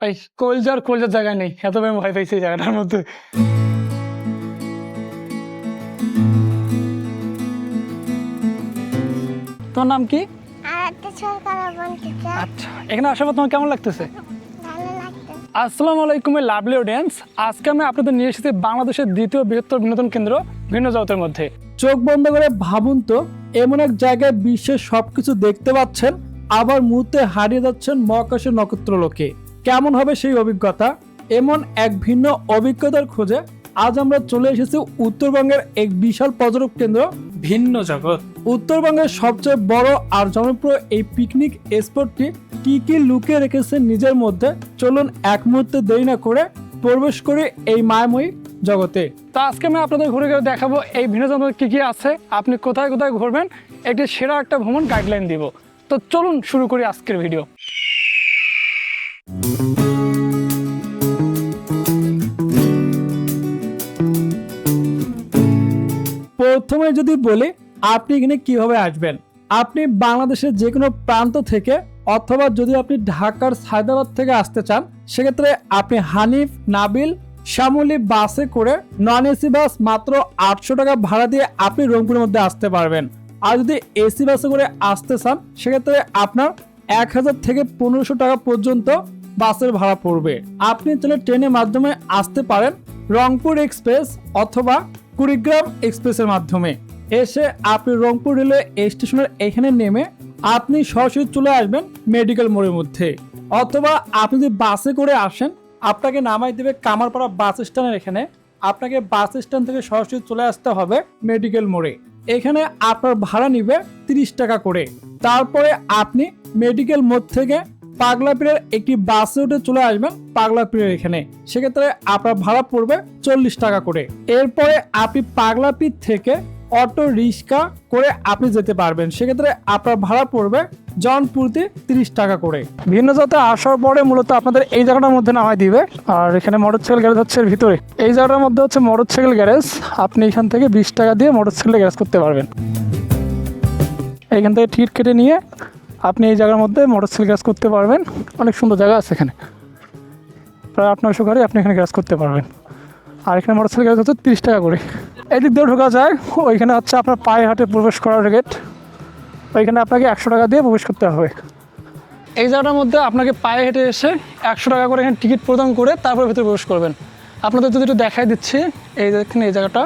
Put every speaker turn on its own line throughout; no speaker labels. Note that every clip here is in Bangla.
ভাই কলজার কলজার জায়গায় নেই। এত আমি ভয় পাইছি এই জায়গাটার মধ্যে। তোমার নাম কি? আচ্ছা এখানে আসার পর তোমার কেমন লাগতেছে? আসসালামু আলাইকুম লাভলি অডিয়েন্স আজকে আমি আপনাদের নিয়ে এসেছি বাংলাদেশের দ্বিতীয় বৃহত্তর বিনোদন কেন্দ্র ভিন্ন জগতের মধ্যে। চোখ বন্ধ করে ভাবুন তো এমন এক জায়গায় বিশ্বের সবকিছু দেখতে পাচ্ছেন আবার মুহূর্তে হারিয়ে যাচ্ছেন মহাকাশের নক্ষত্র লোকে কেমন হবে সেই অভিজ্ঞতা? এমন এক ভিন্ন অভিজ্ঞতার খোঁজে আজ আমরা চলে এসেছি উত্তরবঙ্গের এক বিশাল পর্যটক কেন্দ্র। ভিন্ন জগৎ। উত্তরবঙ্গের সবচেয়ে বড় আর জনপ্রিয় এই পিকনিক স্পটটি কি কি লুকিয়ে রেখেছে নিজের মধ্যে? চলুন এক মুহূর্তে দেরি না করে প্রবেশ করে এই মায়াময়ী জগতে। তো আজকে আমি আপনাদের ঘুরে ঘুরে দেখাবো এই ভিন্ন জগতে কি কি আছে আপনি কোথায় কোথায় ঘুরবেন একটি সেরা একটা ভ্রমণ গাইডলাইন দিব। তো চলুন শুরু করি আজকের ভিডিও প্রথমে যদি বলি, আপনি এখানে কীভাবে আসবেন? আপনি বাংলাদেশের যে কোনো প্রান্ত থেকে অথবা যদি আপনি ঢাকার সায়দাবাদ থেকে আসতে চান, সেক্ষেত্রে আপনি হানিফ, নাবিল, শ্যামলী বাসে করে নন এসি বাস মাত্র আটশো টাকা ভাড়া দিয়ে আপনি রংপুরের মধ্যে আসতে পারবেন। আর যদি এসি বাসে করে আসতে চান, সেক্ষেত্রে আপনার এক হাজার থেকে পনেরোশো টাকা পর্যন্ত বাসের ভাড়া পড়বে। আপনি তাহলে ট্রেনের মাধ্যমে আসতে পারেন রংপুর এক্সপ্রেস অথবা কুড়িগ্রাম এক্সপ্রেসের মাধ্যমে। এসে আপনি রংপুর রেলওয়ে স্টেশনের এখানে নেমে আপনি সরাসরি চলে আসবেন মেডিকেল মোড়ের মধ্যে। অথবা আপনি যদি বাসে করে আসেন, আপনাকে নামাই দেবে কামারপাড়া বাস স্ট্যান্ডের এখানে। আপনাকে বাস স্ট্যান্ড থেকে সরাসরি চলে আসতে হবে মেডিকেল মোড়ে। এখানে আপনার ভাড়া নিবে তিরিশ টাকা করে। তারপরে আপনি মেডিকেল মোড় থেকে পাগলাপীরের একটি বাসে উঠে চলে আসবেন পাগলাপীরের এখানে। সেক্ষেত্রে আপনার ভাড়া পড়বে চল্লিশ টাকা করে। এরপরে আপনি পাগলাপীর থেকে অটো রিক্সা করে আপনি যেতে পারবেন। সেক্ষেত্রে আপনার ভাড়া পড়বে জনপুরতে তিরিশ টাকা করে। ভিন্ন জাতে আসার পরে মূলত আপনাদের এই জায়গাটার মধ্যে নামাই দিবে। আর এখানে মোটরসাইকেল গ্যারেজ হচ্ছে ভিতরে। এই জায়গাটার মধ্যে হচ্ছে মোটরসাইকেল গ্যারেজ। আপনি এখান থেকে বিশ টাকা দিয়ে মোটরসাইকেল গ্যারেজ করতে পারবেন। এখান থেকে টিকিট কেটে নিয়ে আপনি এই জায়গার মধ্যে মোটরসাইকেল গ্যাস করতে পারবেন। অনেক সুন্দর জায়গা আছে এখানে। প্রায় আট নয়শো গাড়ি আপনি এখানে গ্যাস করতে পারবেন। আর এখানে মোটরসাইকেল গ্যাস হচ্ছে তিরিশ টাকা করে। এদিক দিয়ে ঢোকা যায়, ওইখানে হচ্ছে আপনার পায়ে হাটে প্রবেশ করার গেট ওইখানে আপনাকে একশো টাকা দিয়ে প্রবেশ করতে হবে। এই জায়গাটার মধ্যে আপনাকে পায়ে হেঁটে এসে একশো টাকা করে এখানে টিকিট প্রদান করে তারপর ভিতরে প্রবেশ করবেন। আপনাদের যদি একটু দেখাই দিচ্ছি, এই দেখেন এই জায়গাটা।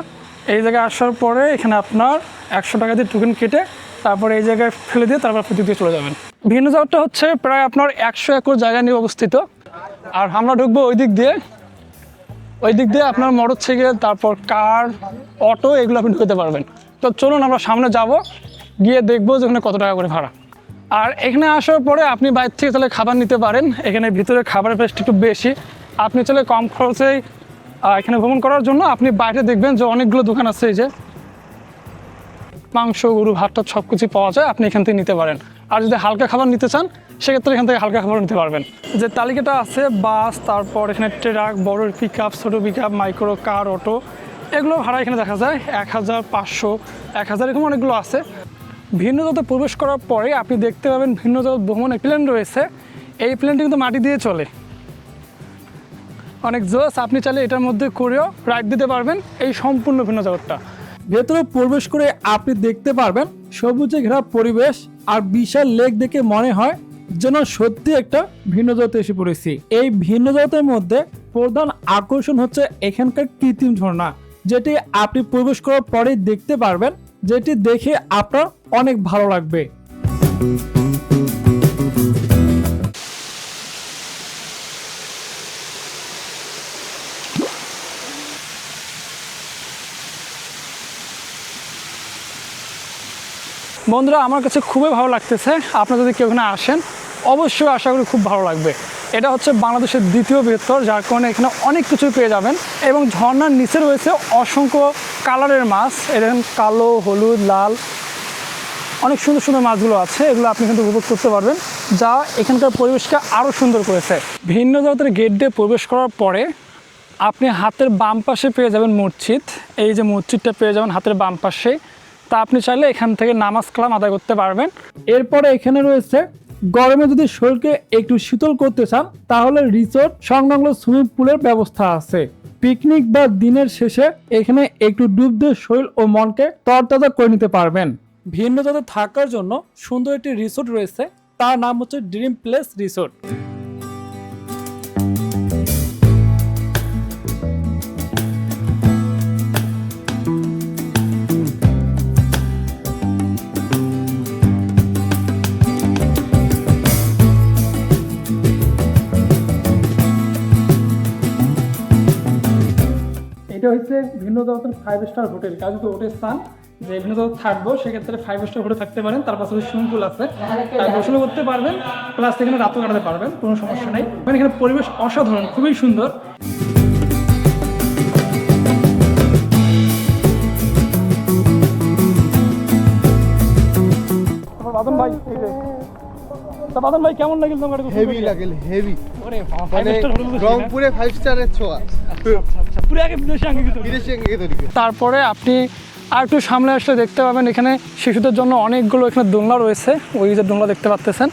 এই জায়গায় আসার পরে এখানে আপনার একশো টাকা দিয়ে টোকেন কেটে তারপরে এই জায়গায় ফেলে দিয়ে তারপর প্রতি দিয়ে চলে যাবেন। ভিন্ন জায়গাটা হচ্ছে প্রায় আপনার একশো একর জায়গা নিয়ে অবস্থিত। আর আমরা ঢুকবো ওই দিক দিয়ে। ওই দিক দিয়ে আপনার মোটর সাইকেল তারপর কার, অটো, এগুলো আপনি ঢুকতে পারবেন। তো চলুন আমরা সামনে যাব, গিয়ে দেখব যে ওখানে কত টাকা করে ভাড়া। আর এখানে আসার পরে আপনি বাইরে থেকে তাহলে খাবার নিতে পারেন। এখানে ভিতরে খাবারের প্রাইসটা একটু বেশি। আপনি চলে কম খরচেই এখানে ভ্রমণ করার জন্য আপনি বাইরে দেখবেন যে অনেকগুলো দোকান আছে এই যে। মাংস, গরু, ভাত টাত সব কিছু পাওয়া যায়, আপনি এখান থেকে নিতে পারেন। আর যদি হালকা খাবার নিতে চান, সেক্ষেত্রে এখান থেকে হালকা খাবার নিতে পারবেন। যে তালিকাটা আছে, বাস, তারপর এখানে ট্রাক বড় পিক আপ ছোটো pick up micro car auto এগুলো ভাড়া এখানে দেখা যায় এক হাজার পাঁচশো এক হাজার এরকম অনেকগুলো আছে। ভিন্ন জগতে প্রবেশ করার পরে আপনি দেখতে পাবেন ভিন্ন জগৎ ভ্রমণে প্লেন রয়েছে। এই প্লেনটি কিন্তু মাটি দিয়ে চলে। অনেক জোস, আপনি চাইলে এটার মধ্যে করেও রাইড দিতে পারবেন এই সম্পূর্ণ ভিন্ন জগৎটা। ভেতরে প্রবেশ করে আপনি দেখতে পারবেন সবুজে ঘেরা পরিবেশ আর বিশাল লেক দেখে মনে হয় যেন সত্যি একটা ভিন্ন জগতে এসে পড়েছি। এই ভিন্ন জগতের মধ্যে প্রধান আকর্ষণ হচ্ছে এখানকার কৃত্রিম ঝর্ণা, যেটি আপনি প্রবেশ করার পরেই দেখতে পারবেন, যেটি দেখে আপনার অনেক ভালো লাগবে। বন্ধুরা, আমার কাছে খুবই ভালো লাগতেছে। আপনারা যদি কেউ এখানে আসেন, অবশ্যই আশা করি খুব ভালো লাগবে। এটা হচ্ছে বাংলাদেশের দ্বিতীয় বৃহত্তর, যার কারণে এখানে অনেক কিছু পেয়ে যাবেন। এবং ঝর্ণার নিচে রয়েছে অসংখ্য কালারের মাছ। এরকম কালো, হলুদ, লাল, অনেক সুন্দর সুন্দর মাছগুলো আছে। এগুলো আপনি কিন্তু উপভোগ করতে পারবেন। যা এখানকার পরিবেশকে আরও সুন্দর করেছে। ভিন্ন জগতের গেট দিয়ে প্রবেশ করার পরে আপনি হাতের বাম পাশে পেয়ে যাবেন মসজিদ। এই যে মসজিদটা পেয়ে যাবেন হাতের বাম পাশে। তা আপনি চাইলে এখান থেকে নামাজ কালাম আদায় করতে পারবেন। এরপরে এখানে রয়েছে, গরমে যদি শরীরকে একটু শীতল করতে চান, তাহলে রিসোর্ট সংলগ্ন সুইমিং পুলের ব্যবস্থা আছে। পিকনিক বা দিনের শেষে এখানে একটু ডুব দিয়ে শরীর ও মনকে তরতাজা করে নিতে পারবেন। ভিন্ন জায়গায় থাকার জন্য সুন্দর একটি রিসোর্ট রয়েছে, তার নাম হচ্ছে ড্রিম প্লেস রিসোর্ট এটা হচ্ছে ভিন্ন জগতের ফাইভ স্টার হোটেল কাজ যদি হোটেল স্থান, যে ভিন্ন জগৎ থাকব, সেক্ষেত্রে ফাইভ স্টার হোটেল থাকতে পারেন। তার পাশে সুইমিং পুল আছে। আর গোসলও করতে পারবেন প্লাস এখানে রাতও কাটাতে পারবেন, কোনো সমস্যা নেই। মানে এখানে পরিবেশ অসাধারণ, খুবই সুন্দর। তারপর বাদন ভাই, এই তা ভাই কেমন লাগিল তোমার
হেভি লাগে হেভি
ওরে ফাইভ
মানে রংপুরে ফাইভ স্টারের ছোঁয়া।
আচ্ছা পুরো আগে বিদেশে আঙ্গিকিত
বিদেশি আঙ্গিকে তৈরি
তারপরে আপনি আর একটু সামনে আসলে দেখতে পাবেন এখানে শিশুদের জন্য অনেকগুলো এখানে দোলনা রয়েছে। ওই যে দোলনা দেখতে পাচ্তেছেন।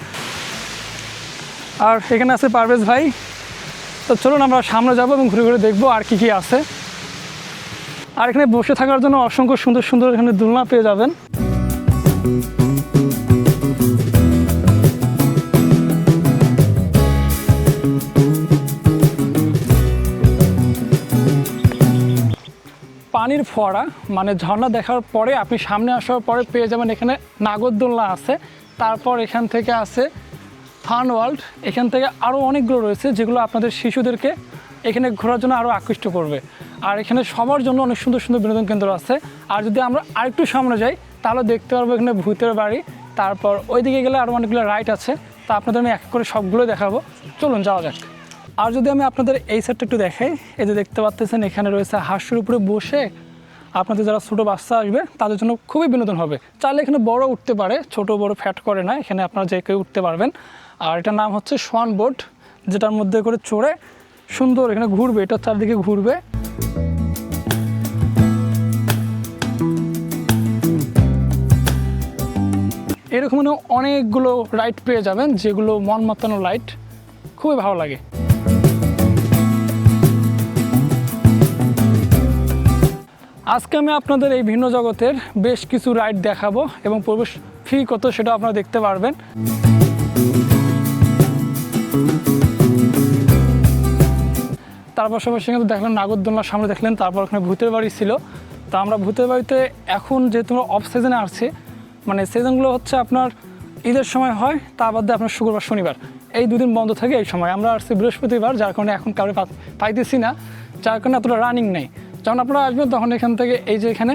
আর এখানে আছে পারভেজ ভাই। তো চলুন আমরা সামনে যাব এবং ঘুরে ঘুরে দেখব আর কি কি আছে। আর এখানে বসে থাকার জন্য অসংখ্য সুন্দর সুন্দর এখানে দোলনা পেয়ে যাবেন। পানির ফোয়ারা মানে ঝর্ণা দেখার পরে আপনি সামনে আসার পরে পেয়ে যাবেন এখানে নাগরদোলনা আছে। তারপর এখান থেকে আছে ফান ওয়ার্ল্ড। এখান থেকে আরও অনেকগুলো রয়েছে যেগুলো আপনাদের শিশুদেরকে এখানে ঘোরার জন্য আরও আকৃষ্ট করবে। আর এখানে সবার জন্য অনেক সুন্দর সুন্দর বিনোদন কেন্দ্র আছে। আর যদি আমরা আরেকটু সামনে যাই, তাহলে দেখতে পারব এখানে ভূতের বাড়ি। তারপর ওইদিকে গেলে আরও অনেকগুলো রাইড আছে। তা আপনাদের আমি এক করে সবগুলো দেখাবো। চলুন, যাওয়া যাক। আর যদি আমি আপনাদের এই সাইডটা একটু দেখাই, এই যে দেখতে পাচ্ছেন এখানে রয়েছে হাঁসের উপরে বসে আপনাদের যারা ছোটো বাচ্চা আসবে, তাদের জন্য খুবই বিনোদন হবে। চাইলে এখানে বড় উঠতে পারে, ছোট বড় ফ্যাট করে না, এখানে আপনারা যে কেউ উঠতে পারবেন। আর এটার নাম হচ্ছে সোয়ান বোট, যেটার মধ্যে করে চড়ে সুন্দর এখানে ঘুরবে, এটা চারদিকে ঘুরবে। এরকম মানে অনেকগুলো রাইড পেয়ে যাবেন, যেগুলো মন মাতানো লাইট খুবই ভালো লাগে। আজকে আমি আপনাদের এই ভিন্ন জগতের বেশ কিছু রাইড দেখাবো এবং প্রবেশ ফি কত সেটা আপনারা দেখতে পারবেন। তার পাশাপাশি কিন্তু দেখলেন নাগরদোলনার সামনে দেখলেন, তারপর ওখানে ভূতের বাড়ি ছিল। তা আমরা ভূতের বাড়িতে এখন যেহেতু অফ সিজনে আসছি মানে সিজনগুলো হচ্ছে আপনার ঈদের সময় হয়, তা বাদে আপনার শুক্রবার, শনিবার। এই দুদিন বন্ধ থাকে এই সময়। আমরা আসছি বৃহস্পতিবার, যার কারণে এখন কাউরে পা- পাইতেছি না, যার কারণে এতটা রানিং নেই। যখন আপনারা আসবেন, তখন এখান থেকে এই যে এখানে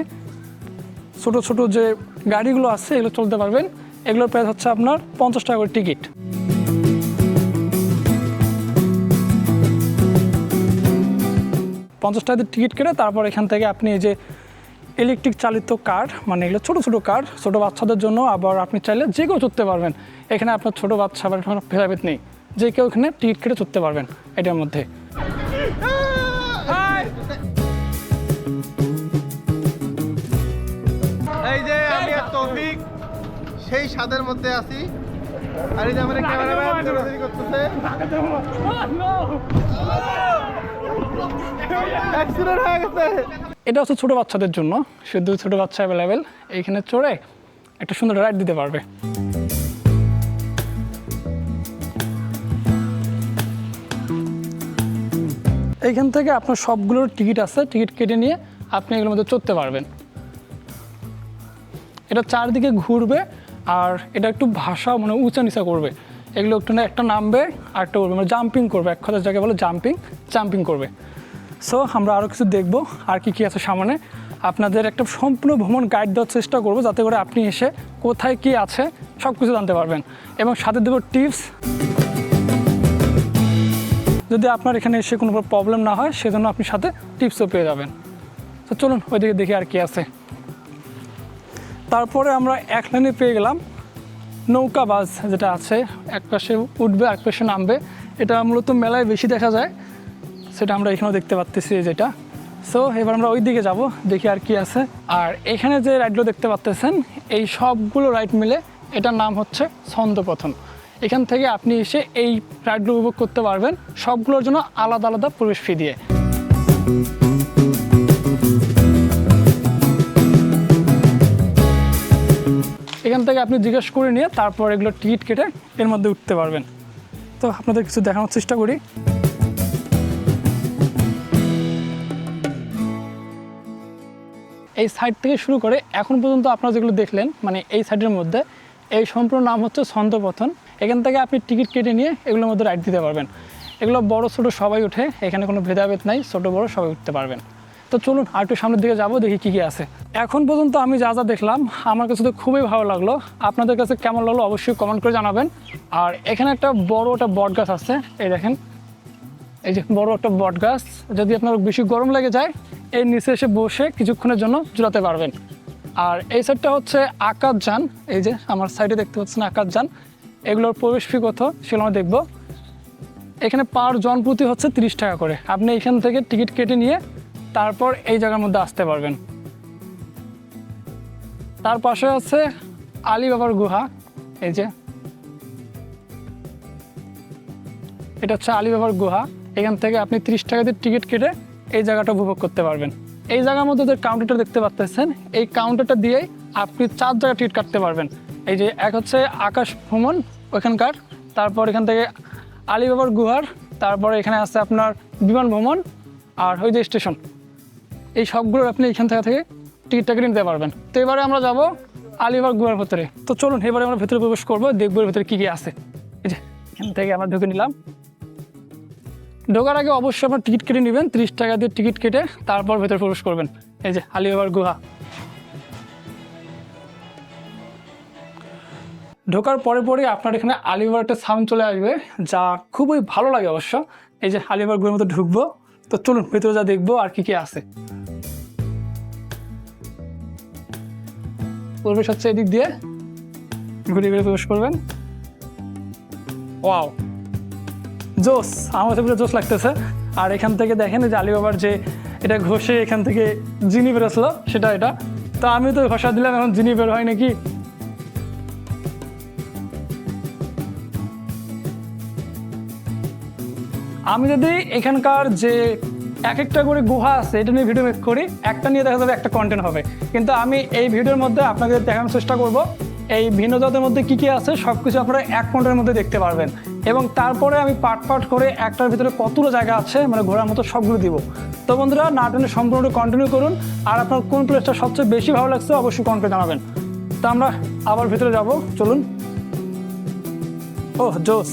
ছোট ছোট যে গাড়িগুলো আছে, এগুলো চলতে পারবেন। এগুলোর প্রাইস হচ্ছে আপনার পঞ্চাশ টাকা করে টিকিট পঞ্চাশ টাকা দিয়ে টিকিট কেটে তারপর এখান থেকে আপনি এই যে ইলেকট্রিক চালিত কার মানে এগুলো ছোটো ছোটো কার ছোটো বাচ্চাদের জন্য আবার আপনি চাইলে যে কেউ চড়তে পারবেন। এখানে আপনার ছোটো বাচ্চা আবার ভেদাভেদ নেই। যে কেউ এখানে টিকিট কেটে চড়তে পারবেন এটার মধ্যে।
সেই স্বাদের মধ্যে আছি। আর এই যে আমার ক্যামেরাম্যান দৌড়াদৌড়ি করতেছে। অ্যাক্সিডেন্ট হয়ে গেছে।
এটা হচ্ছে ছোটো বাচ্চাদের জন্য। শুধু ছোটো বাচ্চা অ্যাভেলেবেল এইখানে চড়ে একটা সুন্দর রাইড দিতে পারবে। এইখান থেকে আপনার সবগুলোর টিকিট আছে। টিকিট কেটে নিয়ে আপনি এগুলোর মধ্যে চড়তে পারবেন। এটা চারদিকে ঘুরবে। আর এটা একটু ভাষা মানে উঁচা নিচা করবে। এগুলো একটু না একটা নামবে আর একটা উঠবে মানে জাম্পিং করবে। এক কথার জায়গায় বলে জাম্পিং জাম্পিং করবে। সো আমরা আরও কিছু দেখব আর কি কী আছে সামনে। আপনাদের একটা সম্পূর্ণ ভ্রমণ গাইড দেওয়ার চেষ্টা করব, যাতে করে আপনি এসে কোথায় কি আছে সব কিছু জানতে পারবেন। এবং সাথে দেবো টিপস যদি আপনার এখানে এসে কোনো প্রবলেম না হয়, সেজন্য আপনি সাথে টিপসও পেয়ে যাবেন। তো চলুন ওইদিকে দেখি আর কি আছে। তারপরে আমরা এক লাইনে পেয়ে গেলাম। নৌকা বাস যেটা আছে, এক পাশে উঠবে, এক পাশে নামবে। এটা মূলত মেলায় বেশি দেখা যায়। সেটা আমরা এখানেও দেখতে পাচ্তেছি যেটা। সো এবার আমরা ওই দিকে যাব, দেখি আর কি আছে। আর এখানে যে রাইডগুলো দেখতে পাচ্তেছেন এই সবগুলো রাইড মিলে এটার নাম হচ্ছে ছন্দপথন। এখান থেকে আপনি এসে এই রাইডগুলো উপভোগ করতে পারবেন। সবগুলোর জন্য আলাদা আলাদা প্রবেশ ফি দিয়ে। এখান থেকে আপনি জিজ্ঞেস করে নিয়ে তারপর এগুলো টিকিট কেটে এর মধ্যে উঠতে পারবেন। তো আপনাদের কিছু দেখানোর চেষ্টা করি। এই সাইড থেকে শুরু করে এখন পর্যন্ত আপনারা যেগুলো দেখলেন মানে এই সাইডের মধ্যে, এই সম্পূর্ণ নাম হচ্ছে ছন্দপথন এখান থেকে আপনি টিকিট কেটে নিয়ে এগুলোর মধ্যে রাইড দিতে পারবেন। এগুলো বড়, ছোট সবাই উঠে এখানে কোনো ভেদাভেদ নাই, ছোট, বড় সবাই উঠতে পারবেন। তো চলুন আর একটু সামনের দিকে যাব, দেখি কী কী আছে। এখন পর্যন্ত আমি যা যা দেখলাম, আমার কাছে তো খুবই ভালো লাগল। আপনাদের কাছে কেমন লাগল অবশ্যই কমেন্ট করে জানাবেন। আর এখানে একটা বড় একটা বট গাছ আছে, এই দেখেন। এই যে বড় একটা বট গাছ, যদি আপনার বেশি গরম লেগে যায়, এর নিচে এসে বসে কিছুক্ষণের জন্য জুড়াতে পারবেন। আর এই সাইডটা হচ্ছে আকাশ যান, এই যে আমার সাইডে দেখতে পাচ্ছেন আকাশ যান। এগুলোর প্রবেশ ফি কত, সেগুলো আমরা দেখব। এখানে পার জন প্রতি হচ্ছে তিরিশ টাকা করে। আপনি এখান থেকে টিকিট কেটে নিয়ে তারপর এই জায়গার মধ্যে আসতে পারবেন। তার পাশে আছে আলী বাবার গুহা, এই যে। এটা হচ্ছে আলী বাবার গুহা। এখান থেকে আপনি তিরিশ টাকা দিয়ে টিকিট কেটে এই জায়গাটা উপভোগ করতে পারবেন। এই জায়গার মধ্যে যে কাউন্টারটা দেখতে পাচ্ছেন, এই কাউন্টারটা দিয়েই আপনি চার জায়গা টিকিট কাটতে পারবেন। এই যে এক হচ্ছে আকাশ ভ্রমণ ওখানকার, তারপর এখান থেকে আলিবাবার গুহার, তারপর এখানে আছে আপনার বিমান ভ্রমণ আর ওই যে স্টেশন। এই সবগুলোর আপনি এখান থেকে থেকে টিকিটটা কেটে নিতে পারবেন। তো এবারে আমরা যাব আলিবাগ গুহার ভেতরে। তো চলুন, এবারে আমরা ভেতরে প্রবেশ করব, দেখব এর ভেতরে কী কী আছে। এই যে, এখান থেকে আমরা ঢুকে নিলাম। ঢোকার আগে অবশ্যই আপনার টিকিট কেটে নেবেন, তিরিশ টাকা দিয়ে টিকিট কেটে তারপর ভেতরে প্রবেশ করবেন। এই যে আলিবাবার গুহা। ঢোকার পরে পরে আপনার এখানে আলিবার একটা সাউন্ড চলে আসবে, যা খুবই ভালো লাগে অবশ্য। এই যে আলিবার গুহার মধ্যে ঢুকবো। তো চলুন, ভেতরে যা দেখব আর কি কি আছে। প্রবেশ হচ্ছে এদিক দিয়ে। ঘুরে ঘুরে প্রবেশ করবেন। ওয়াও। জোস, আমার কাছে পুরো জোস লাগতেছে। আর এখান থেকে দেখেন যে আলিবাবার যে এটা ঘষে এখান থেকে জিনি বেরোছিল সেটা এটা। তো আমি তো ঘষা দিলাম, এখন জিনি বের হয় নাকি? আমি যদি এখানকার যে এক একটা করে গুহা আছে, এটা নিয়ে ভিডিও মেক করি, একটা নিয়ে দেখা যাবে একটা কন্টেন্ট হবে। কিন্তু আমি এই ভিডিওর মধ্যে আপনাকে দেখানোর চেষ্টা করব, এই ভিন্ন জাতের মধ্যে কী কী আছে সব কিছু আপনারা এক কন্টেন্টের মধ্যে দেখতে পারবেন। এবং তারপরে আমি পার্ট পার্ট করে একটার ভিতরে কতগুলো জায়গা আছে মানে ঘোরার মতো সবগুলো দিব। তো বন্ধুরা, নাটনে সম্পূর্ণ কন্টিনিউ করুন, আর আপনার কোন প্লেসটা সবচেয়ে বেশি ভালো লাগছে অবশ্যই কমেন্টে জানাবেন। তো আমরা আবার ভিতরে যাব, চলুন। ওহ, জোস।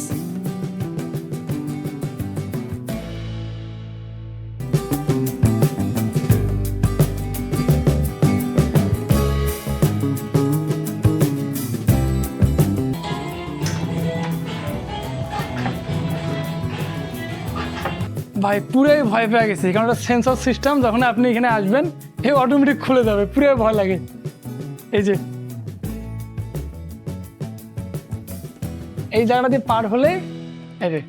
ভাই, পুরাই ভয় পেয়ে গেছি। কারণ এটা সেন্সর সিস্টেম যখন আপনি এখানে আসবেন, এই অটোমেটিক খুলে যাবে, পুরাই ভয় লাগে। এই যে। এই জায়গাটা দিয়ে পার হলে, এই যে,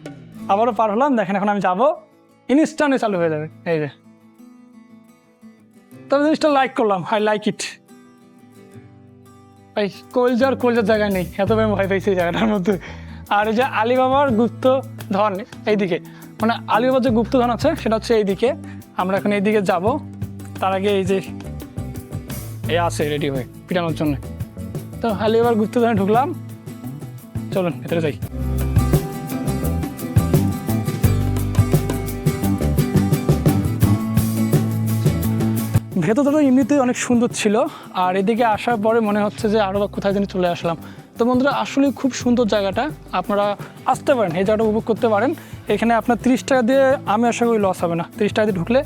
আবারও পার হলাম, দেখেন এখন আমি যাব ইনস্টানে চালু হয়ে যাবে, এই যে। তবে জিনিসটা লাইক করলাম আই লাইক ইট ভাই, কলজার কলজার জায়গায় নেই, এত ভয় পাইছি এই জায়গাটার মধ্যে। আর এই যে আলিবাবার গুপ্ত ধন, এইদিকে। মানে আলিবাবার যে গুপ্ত ধন আছে, সেটা হচ্ছে এইদিকে। আমরা এখন এইদিকে যাব। তার আগে এই যে এই আছে রেডি হয়ে পিটানোর জন্য। তো আলিবাবার গুপ্ত ধনে ঢুকলাম। চলুন, ভেতরে যাই। ভেতরটা এমনিতেই অনেক সুন্দর ছিল। আর এদিকে আসার পরে মনে হচ্ছে যে আরও কোথায় যেন চলে আসলাম। তো বন্ধুরা আসলে খুব সুন্দর জায়গাটা। আপনারা আসতে পারেন, এই জায়গাটা উপভোগ করতে পারেন। এখানে আপনার তিরিশ টাকা দিয়ে আমি আশা করি লস হবে না। তিরিশ টাকা দিয়ে ঢুকলে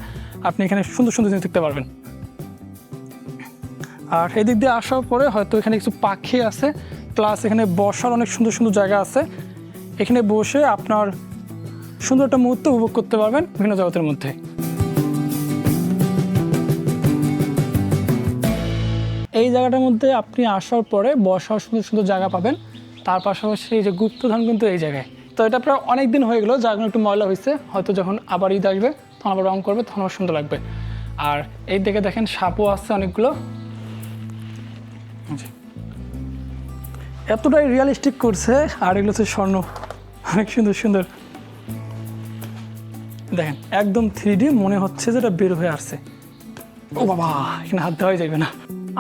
আপনি এখানে সুন্দর সুন্দর জিনিস দেখতে পারবেন। আর এদিক দিয়ে আসার পরে হয়তো এখানে কিছু পাখি আছে প্লাস এখানে বসার অনেক সুন্দর সুন্দর জায়গা আছে। এখানে বসে আপনার সুন্দর একটা মুহূর্ত উপভোগ করতে পারবেন বিভিন্ন জগতের মধ্যে। এই জায়গাটার মধ্যে আপনি আসার পরে বসার সুন্দর সুন্দর জায়গা পাবেন। তার পাশাপাশি এই যে গুপ্তধন কিন্তু এই জায়গায়। তো এটা প্রায় অনেক দিন হয়ে গেলো জায়গাটা একটু ময়লা হয়েছে, হয়তো যখন আবার ঈদ আসবে, তখন আবার রং করবে, তখন আবার সুন্দর লাগবে। আর এই দিকে দেখেন সাপও আছে অনেকগুলো। এতটাই রিয়েলিস্টিক করছে, আর এগুলো হচ্ছে স্বর্ণ। অনেক সুন্দর সুন্দর। দেখেন, একদম থ্রি মনে হচ্ছে যে এটা বের হয়ে আসছে। ও বাবা, এখানে হাত দেওয়াই যাবে না।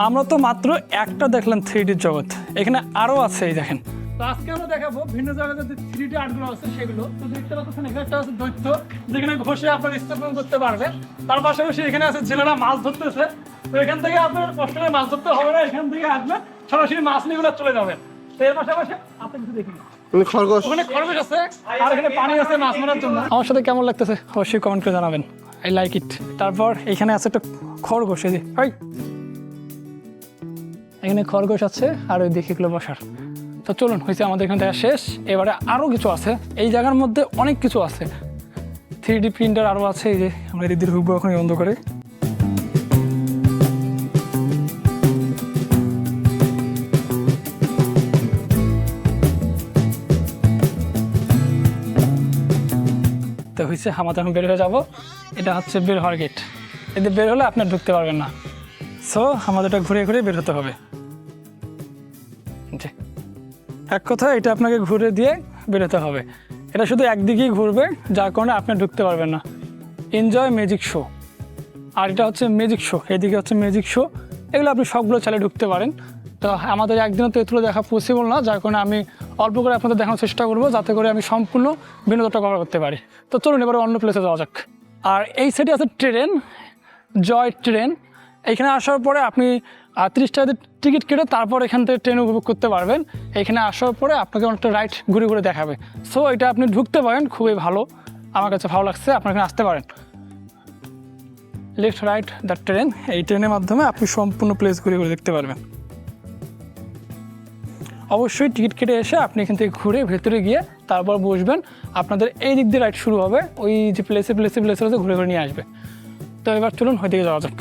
আমরা তো মাত্র একটা দেখলাম থ্রি জগৎ। এখানে আরও আছে, এই দেখেন। তো আজকে আমরা দেখাবো ভিন্ন জায়গায় যে থ্রি ডি আর্টগুলো আছে সেগুলো। তো দেখতে পাচ্ছেন এখানে একটা আছে দৈত্য যেখানে ঘষে আপনার স্থাপন করতে পারবে তার পাশাপাশি এখানে আছে জেলেরা মাছ ধরতেছে। তো এখান থেকে আপনার কষ্ট করে মাছ ধরতে হবে না এখান থেকে আসবেন সরাসরি মাছ নিয়ে চলে যাবেন। তো এর পাশাপাশি আপনি কিছু দেখুন
খরগোশ।
ওখানে খরগোশ আছে আর এখানে পানি আছে মাছ মারার জন্য। আমার সাথে কেমন লাগতেছে? অবশ্যই কমেন্ট করে জানাবেন। আই লাইক ইট তারপর এখানে আছে একটা খরগোশ এই যে এখানে খরগোশ আছে আর ওই এগুলো বসার। তো চলুন হয়েছে আমাদের এখানে দেখা শেষ। এবারে আরও কিছু আছে। এই জায়গার মধ্যে অনেক কিছু আছে। থ্রি ডি প্রিন্টার আরও আছে, এই যে আমরা দিদির হুকবো এখন বন্ধ করে। তো হয়েছে আমাদের এখন বের হয়ে যাব। এটা হচ্ছে বের হওয়ার গেট এতে বের হলে আপনার ঢুকতে পারবেন না। সো আমাদের এটা ঘুরে ঘুরে বের হতে হবে। এক কথা এটা আপনাকে ঘুরে দিয়ে বেরোতে হবে। এটা শুধু একদিকেই ঘুরবে, যার কারণে আপনি ঢুকতে পারবেন না। এনজয় ম্যাজিক শো আর এটা হচ্ছে ম্যাজিক শো এদিকে হচ্ছে ম্যাজিক শো এগুলো আপনি সবগুলো চালিয়ে ঢুকতে পারেন। তো আমাদের একদিনও তো এগুলো দেখা পসিবল না, যার কারণে আমি অল্প করে আপনাদের দেখানোর চেষ্টা করব, যাতে করে আমি সম্পূর্ণ বিনোদনটা কভার করতে পারি। তো চলুন এবার অন্য প্লেসে যাওয়া যাক। আর এই সাইডে আছে ট্রেন, জয় ট্রেন। এখানে আসার পরে আপনি তিরিশ টাকা টিকিট কেটে তারপর এখান থেকে ট্রেন উপভোগ করতে পারবেন। এখানে আসার পরে আপনাকে অনেকটা রাইড ঘুরে ঘুরে দেখাবে। সো এটা আপনি ঢুকতে পারেন, খুবই ভালো। আমার কাছে ভালো লাগছে, আপনার এখানে আসতে পারেন। লেফট রাইট দ্য ট্রেন এই ট্রেনের মাধ্যমে আপনি সম্পূর্ণ প্লেস ঘুরে ঘুরে দেখতে পারবেন। অবশ্যই টিকিট কেটে এসে আপনি এখান থেকে ঘুরে ভেতরে গিয়ে তারপর বসবেন। আপনাদের এই দিক দিয়ে রাইড শুরু হবে, ওই যে প্লেসে প্লেসে প্লেসে ঘুরে ঘুরে নিয়ে আসবে। তো এবার চলুন, ওইদিকে যাওয়া যাক।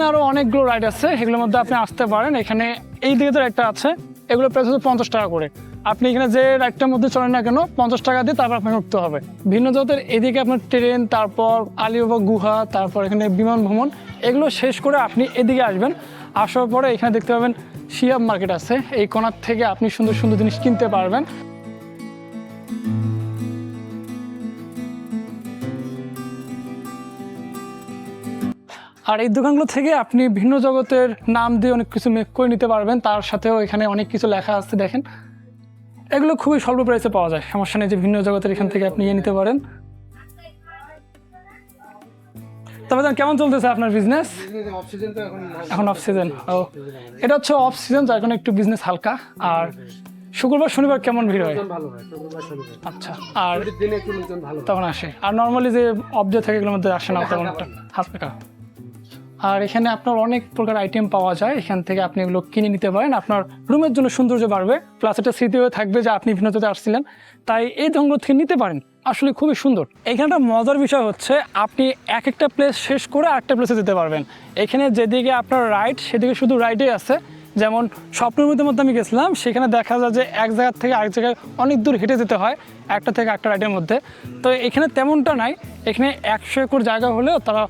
এখানে আরও অনেকগুলো রাইড আছে, এগুলোর মধ্যে আপনি আসতে পারেন। এখানে এই দিকে তো একটা আছে, এগুলো প্রাইস হচ্ছে পঞ্চাশ টাকা করে। আপনি এখানে যে রাইডটার মধ্যে চলেন না কেন, পঞ্চাশ টাকা দিয়ে তারপর আপনাকে উঠতে হবে। ভিন্ন জগতের এদিকে আপনার ট্রেন তারপর আলিবাবা গুহা, তারপর এখানে বিমান ভ্রমণ, এগুলো শেষ করে আপনি এদিকে আসবেন। আসার পরে এখানে দেখতে পাবেন শিয়াব মার্কেট আছে, এই কোনার থেকে আপনি সুন্দর সুন্দর জিনিস কিনতে পারবেন। আর এই দোকানগুলো থেকে আপনি ভিন্ন জগতের নাম দিয়ে অনেক কিছু মেক করে নিতে পারবেন। তার সাথেও এখানে অনেক কিছু লেখা আছে দেখেন। এগুলো খুবই স্বল্প প্রাইসে পাওয়া যায়। সমস্যা নেই যে ভিন্ন জগতের এখান থেকে আপনি নিয়ে নিতে পারেন। তবে কেমন চলতেছে আপনার বিজনেস এখন অফ সিজন ও এটা হচ্ছে অফ সিজন যার কারণে একটু বিজনেস হালকা। আর শুক্রবার শনিবার কেমন ভিড় হয়? আচ্ছা আর। তখন আসে। আর নর্মালি যে অবজেক্ট থাকে এগুলোর মধ্যে আসে না তেমন একটা। হালকা আর এখানে আপনার অনেক প্রকার আইটেম পাওয়া যায়। এখান থেকে আপনি এগুলো কিনে নিতে পারেন। আপনার রুমের জন্য সৌন্দর্য বাড়বে। প্লাস এটা স্মৃতি হয়ে থাকবে যে আপনি ভিন্নতাতে আসছিলেন। তাই এই ধরনগুলো থেকে নিতে পারেন। আসলে খুবই সুন্দর। এখানটা মজার বিষয় হচ্ছে, আপনি এক একটা প্লেস শেষ করে আরেকটা প্লেসে যেতে পারবেন। এখানে যেদিকে আপনার রাইড সেদিকে শুধু রাইডেই আছে। যেমন স্বপ্নের মধ্যে মধ্যে আমি গেছিলাম, সেখানে দেখা যায় যে এক জায়গার থেকে আরেক জায়গায় অনেক দূর হেঁটে যেতে হয়, একটা থেকে একটা রাইডের মধ্যে। তো এখানে তেমনটা নাই। এখানে একশো একর জায়গা হলেও তারা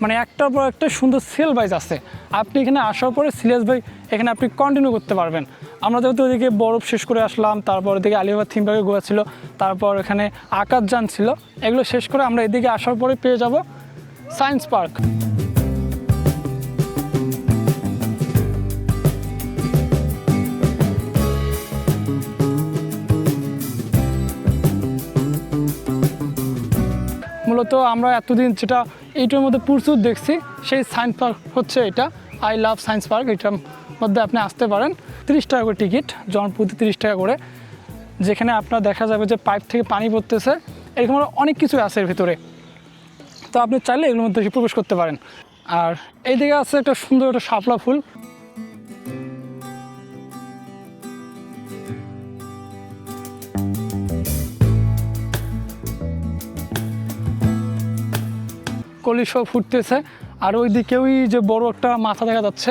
মানে একটার পর একটা সুন্দর সেল বাইজ আছে। আপনি এখানে আসার পরে সিলেস বাই এখানে আপনি কন্টিনিউ করতে পারবেন। আমরা যেহেতু ওদিকে বরফ শেষ করে আসলাম, তারপর ওদিকে আলিবাগ থিম পার্কে গোয়া ছিল, তারপর এখানে আকাশ যান ছিল, এগুলো শেষ করে আমরা এদিকে আসার পরে পেয়ে যাব সায়েন্স পার্ক মূলত আমরা এতদিন যেটা এইটার মধ্যে প্রচুর দেখছি, সেই সায়েন্স পার্ক হচ্ছে এটা। আই লাভ সায়েন্স পার্ক, এটার মধ্যে আপনি আসতে পারেন। তিরিশ টাকা করে টিকিট জন প্রতি তিরিশ টাকা করে। যেখানে আপনার দেখা যাবে যে পাইপ থেকে পানি পড়তেছে, এরকম অনেক কিছু আছে এর ভিতরে। তো আপনি চাইলে এগুলোর মধ্যে প্রবেশ করতে পারেন। আর এইদিকে আছে একটা সুন্দর একটা শাপলা ফুল। ব্রকলি সব ফুটতেছে। আর ওই দিকেওই যে বড় একটা মাথা দেখা যাচ্ছে।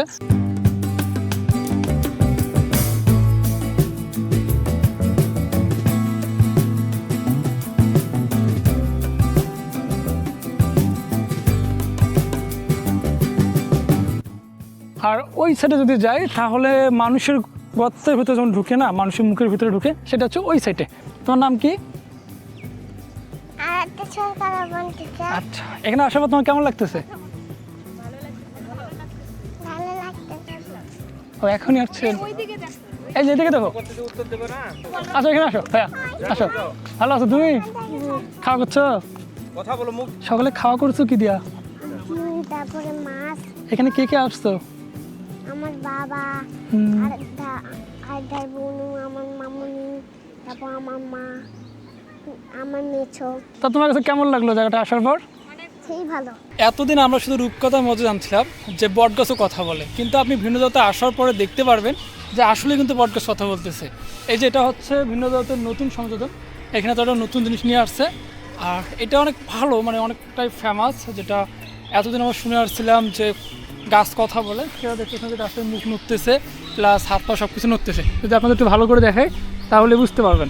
আর ওই সাইডে যদি যাই, তাহলে মানুষের গর্তের ভিতরে যখন ঢুকে না, মানুষের মুখের ভিতরে ঢুকে, সেটা হচ্ছে ওই সাইডে তোমার নাম কি? আচ্ছা এখানে আসার পর তোমার কেমন লাগতেছে? ও এখনই আসছে। এই যে এদিকে দেখো। আচ্ছা এখানে আসো ভাইয়া আসো। ভালো আছো তুমি? খাওয়া করছ?
কথা বলো মুখ।
সকালে খাওয়া করছ কি দিয়া?
তারপরে মাছ।
এখানে কে কে আসছো?
আমার বাবা
হুম,
আর একটা আমার মামুনি তারপর আমার মা। আমার মেছো
তা তোমার কাছে কেমন লাগল জায়গাটা আসার পর?
সেই ভালো।
এতদিন আমরা শুধু রূপকথার মধ্যে জানছিলাম যে বটগাছও কথা বলে। কিন্তু আপনি ভিন্ন জগতে আসার পরে দেখতে পারবেন যে আসলে কিন্তু বটগাছ কথা বলতেছে। এই যে এটা হচ্ছে ভিন্ন জগতের নতুন সংযোজন। এখানে তো একটা নতুন জিনিস নিয়ে আসছে। আর এটা অনেক ভালো মানে অনেকটাই ফেমাস যেটা এতদিন আমরা শুনে আসছিলাম যে গাছ কথা বলে। সেটা দেখতেছেন যে গাছের মুখ নড়তেছে প্লাস হাত পা সব কিছু নড়তেছে যদি আপনাদের একটু ভালো করে দেখাই তাহলে বুঝতে পারবেন।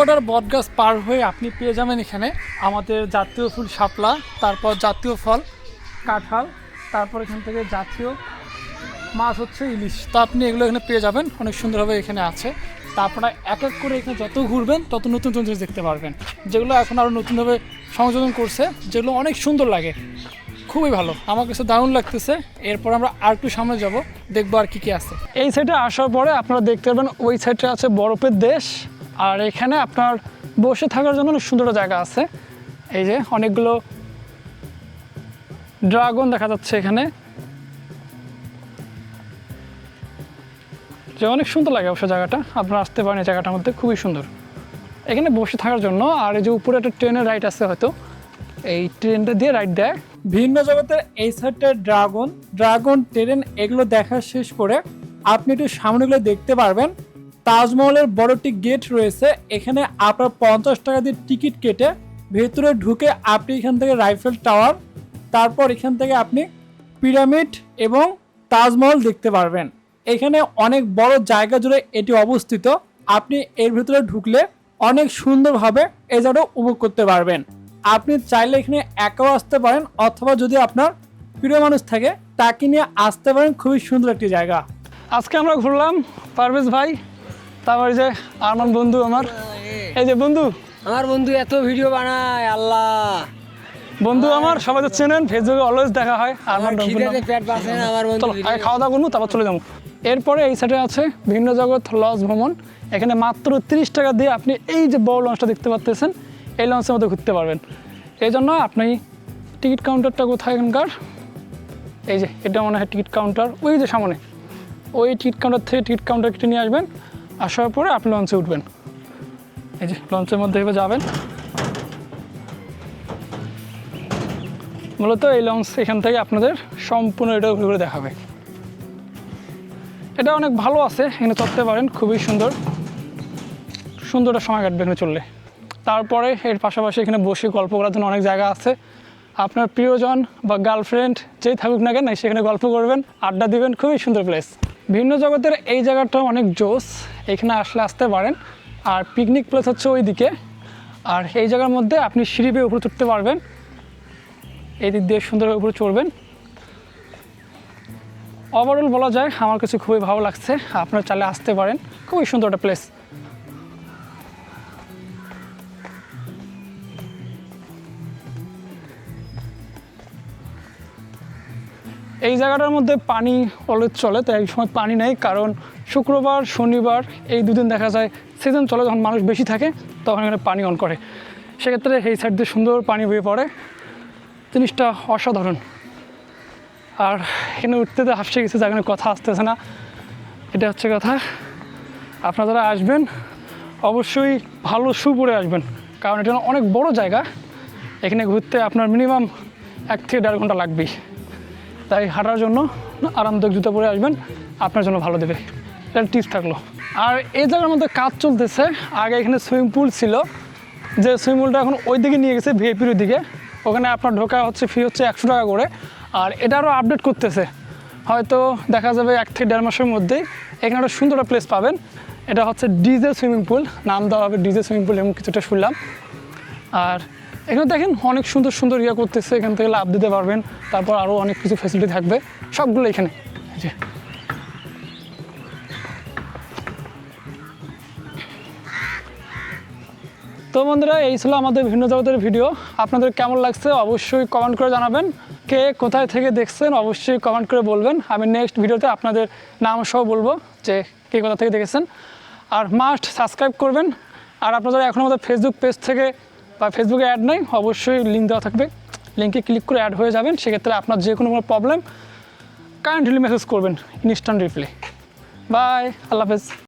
রূপকটার বটগাছ পার হয়ে আপনি পেয়ে যাবেন এখানে। আমাদের জাতীয় ফুল শাপলা, তারপর জাতীয় ফল, কাঁঠাল, তারপর এখান থেকে জাতীয় মাছ হচ্ছে ইলিশ। তো আপনি এগুলো এখানে পেয়ে যাবেন, অনেক সুন্দরভাবে এখানে আছে। তা আপনারা এক এক করে এখানে যত ঘুরবেন, তত নতুন নতুন জিনিস দেখতে পারবেন। যেগুলো এখন আরও নতুনভাবে সংযোজন করছে, যেগুলো অনেক সুন্দর লাগে। খুবই ভালো, আমার কাছে দারুণ লাগতেছে। এরপর আমরা আর একটু সামনে যাব, দেখব আর কি কি আছে। এই সাইডে আসার পরে আপনারা দেখতে পারবেন, ওই সাইডে আছে বরফের দেশ। আর এখানে আপনার বসে থাকার জন্য অনেক সুন্দর জায়গা আছে। এই যে অনেকগুলো ড্রাগন দেখা যাচ্ছে এখানে। যে অনেক সুন্দর লাগে অবশ্য জায়গাটা। আপনারা আসতে পারেন এই জায়গাটার মধ্যে, খুবই সুন্দর। এখানে বসে থাকার জন্য, আর এই যে উপরে একটা ট্রেনের রাইড আছে হয়তো। এই ট্রেনটা দিয়ে রাইড দেয়। ভিন্ন জগতের এই সাইডটা ড্রাগন। ড্রাগন, ট্রেন, এগুলো দেখা শেষ করে আপনি একটু সামনেগুলো দেখতে পারবেন। তাজমহলের বড় একটি গেট রয়েছে। এখানে আপনার পঞ্চাশ টাকা দিয়ে টিকিট কেটে ভেতরে ঢুকে আপনি এখান থেকে রাইফেল টাওয়ার তারপর এখান থেকে আপনি পিরামিড এবং তাজমহল দেখতে পারবেন। এখানে অনেক বড় জায়গা জুড়ে এটি অবস্থিত। আপনি এর ভেতরে ঢুকলে অনেক সুন্দরভাবে এই জায়গাটা উপভোগ করতে পারবেন। আপনি চাইলে এখানে একাও আসতে পারেন অথবা যদি আপনার প্রিয় মানুষ থাকে, তাকে নিয়ে আসতে পারেন। খুবই সুন্দর একটি জায়গা। আজকে আমরা ঘুরলাম পারভেজ ভাই। তারপরে যে আমার বন্ধু আমার। এই যে বন্ধু।
আমার বন্ধু এত ভিডিও বানায় আল্লাহ।
বন্ধু আমার সবাই তো চেনেন ফেসবুকে অলওয়েজ দেখা হয়। আমার
পেট বাসে না আমার বন্ধু
আগে খাওয়া দাওয়া করব তারপর চলে যাব। এরপরে এই সাইডে আছে ভিন্ন জগৎ লজ ভ্রমণ। এখানে মাত্র তিরিশ টাকা দিয়ে আপনি এই যে বড় লঞ্চটা দেখতে পাচ্তেছেন এই লঞ্চের মধ্যে ঘুরতে পারবেন। এই জন্য আপনি টিকিট কাউন্টারটা কোথায় এখানকার? এই যে এটা মনে হয় টিকিট কাউন্টার ওই যে সামনে। ওই টিকিট কাউন্টার থেকে টিকিট কাউন্টার কেটে নিয়ে আসবেন। আসার পরে আপনি লঞ্চে উঠবেন। এই যে লঞ্চের মধ্যে এবার যাবেন। মূলত এই লঞ্চ এখান থেকে আপনাদের সম্পূর্ণ এটা ঘুরে ঘুরে দেখাবে। এটা অনেক ভালো আছে, এখানে চড়তে পারেন, খুবই সুন্দর। সুন্দর একটা সময় কাটবে এখানে চললে তারপরে এর পাশাপাশি এখানে বসে গল্প করার জন্য অনেক জায়গা আছে। আপনার প্রিয়জন বা গার্লফ্রেন্ড যেই থাকুক না কেন সেখানে গল্প করবেন, আড্ডা দিবেন, খুবই সুন্দর প্লেস ভিন্ন জগতের এই জায়গাটা অনেক জোস, এখানে আসলে আসতে পারেন। আর পিকনিক প্লেস হচ্ছে ওই দিকে আর এই জায়গার মধ্যে আপনি সিঁড়ি বেয়ে উপরে চড়তে পারবেন। এই দিক দিয়ে সুন্দরভাবে উপরে চড়বেন। ওভারঅল বলা যায়, আমার কাছে খুবই ভালো লাগছে। আপনারা চালে আসতে পারেন। খুবই সুন্দর একটা প্লেস এই জায়গাটার মধ্যে পানি অলওয়েজ চলে, তাই এই সময় পানি নেই, কারণ শুক্রবার, শনিবার এই দুদিন দেখা যায় সিজন চলে, যখন মানুষ বেশি থাকে, তখন এখানে পানি অন করে। সেক্ষেত্রে এই সাইড দিয়ে সুন্দর পানি বয়ে পড়ে। জিনিসটা অসাধারণ। আর এখানে উঠতে তো হাসছে গেছে যেখানে কথা আসতেছে না। এটা হচ্ছে কথা। আপনারা আসবেন, অবশ্যই ভালো শু পরে আসবেন, কারণ এটা অনেক বড় জায়গা। এখানে ঘুরতে আপনার মিনিমাম এক থেকে দেড় ঘণ্টা লাগবেই। তাই হাঁটার জন্য আরামদায়ক জুতো পরে আসবেন। আপনার জন্য ভালো দেবে। এটা টিপস থাকল। আর এই জায়গার মধ্যে কাজ চলতেছে। আগে এখানে সুইমিং পুল ছিল। যে সুইমিং পুলটা এখন ওই দিকে নিয়ে গেছে ভিআইপির দিকে ওখানে আপনার ঢোকা হচ্ছে ফি হচ্ছে একশো টাকা করে। আর এটা আরও আপডেট করতেছে। হয়তো দেখা যাবে এক থেকে দেড় মাসের মধ্যেই এখানে একটা সুন্দর একটা প্লেস পাবেন। এটা হচ্ছে ডিজে সুইমিং পুল নাম দেওয়া হবে ডিজে সুইমিং পুল এমন কিছুটা শুনলাম। আর এখানে দেখেন অনেক সুন্দর সুন্দর ইয়ে করতেছে, এখান থেকে লাভ দিতে পারবেন। তারপর আরও অনেক কিছু ফ্যাসিলিটি থাকবে। সবগুলো এখানে। যে। তো বন্ধুরা, এই ছিল আমাদের ভিন্ন জগতের ভিডিও। আপনাদের কেমন লাগছে অবশ্যই কমেন্ট করে জানাবেন। কে কোথায় থেকে দেখছেন অবশ্যই কমেন্ট করে বলবেন। আমি নেক্সট ভিডিওতে আপনাদের নাম সহ বলব যে কে কোথা থেকে দেখেছেন। আর মাস্ট সাবস্ক্রাইব করবেন। আর আপনাদের এখন আমাদের ফেসবুক পেজ থেকে বা ফেসবুকে অ্যাড নেই, অবশ্যই লিঙ্ক দেওয়া থাকবে। লিঙ্কে ক্লিক করে অ্যাড হয়ে যাবেন, সেক্ষেত্রে আপনার যে কোনো প্রবলেম কারেন্টলি মেসেজ করবেন ইনস্ট্যান্ট রিপ্লে বাই আল্লাহ হাফেজ।